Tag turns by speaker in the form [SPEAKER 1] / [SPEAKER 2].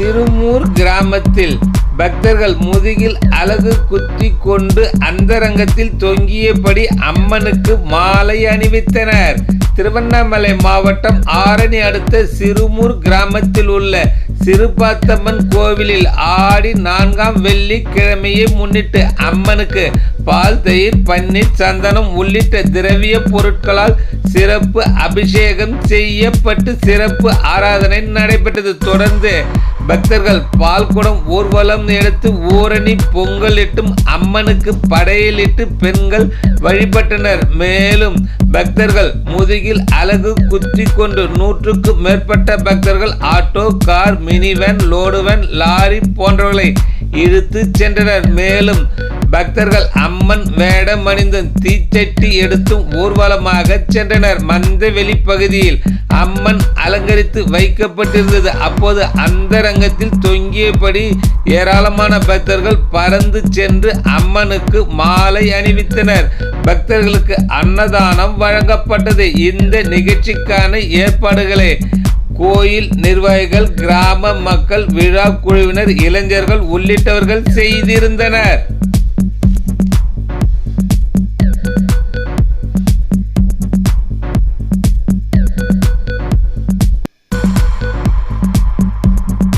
[SPEAKER 1] சிறுமூர் கிராமத்தில் பக்தர்கள் முதுகில் அலகு குத்தி கொண்டு அந்தரங்கத்தில் தொங்கியபடி அம்மனுக்கு மாலை அணிவித்தனர். திருவண்ணாமலை மாவட்டம் ஆரணி அடுத்த சிறுமூர் கிராமத்தில் உள்ள சிறுபாத்தம்மன் கோவிலில் ஆடி நான்காம் வெள்ளிக்கிழமையை முன்னிட்டு அம்மனுக்கு பால் தயிர் பன்னீர் சந்தனம் உள்ளிட்ட திரவிய பொருட்களால் சிறப்பு அபிஷேகம் செய்யப்பட்டு சிறப்பு ஆராதனை நடைபெற்றது. தொடர்ந்து பக்தர்கள் பால்குடம் ஊர்வலம் எடுத்து ஊரணி பொங்கலிட்டும் அம்மனுக்கு படையலிட்டு பெண்கள் வழிபட்டனர். மேலும் பக்தர்கள் முதுகில் அலகு குத்தி கொண்டு நூற்றுக்கும் மேற்பட்ட பக்தர்கள் auto car minivan load van lorry போன்றவர்களை இழுத்து சென்றனர். மேலும் பக்தர்கள் அம்மன் வேடம் அணிந்தும் தீச்சட்டி எடுத்தும் ஊர்வலமாக சென்றனர். மந்த வெளிப்பகுதியில் அம்மன் அலங்கரித்து வைக்கப்பட்டிருந்தது. அப்போது அந்தரங்கத்தில் தொங்கியபடி ஏராளமான பக்தர்கள் பறந்து சென்று அம்மனுக்கு மாலை அணிவித்தனர். பக்தர்களுக்கு அன்னதானம் வழங்கப்பட்டது. இந்த நிகழ்ச்சிக்கான ஏற்பாடுகளை கோயில் நிர்வாகிகள் கிராம மக்கள் விழா குழுவினர் இளைஞர்கள் உள்ளிட்டவர்கள் செய்திருந்தனர்.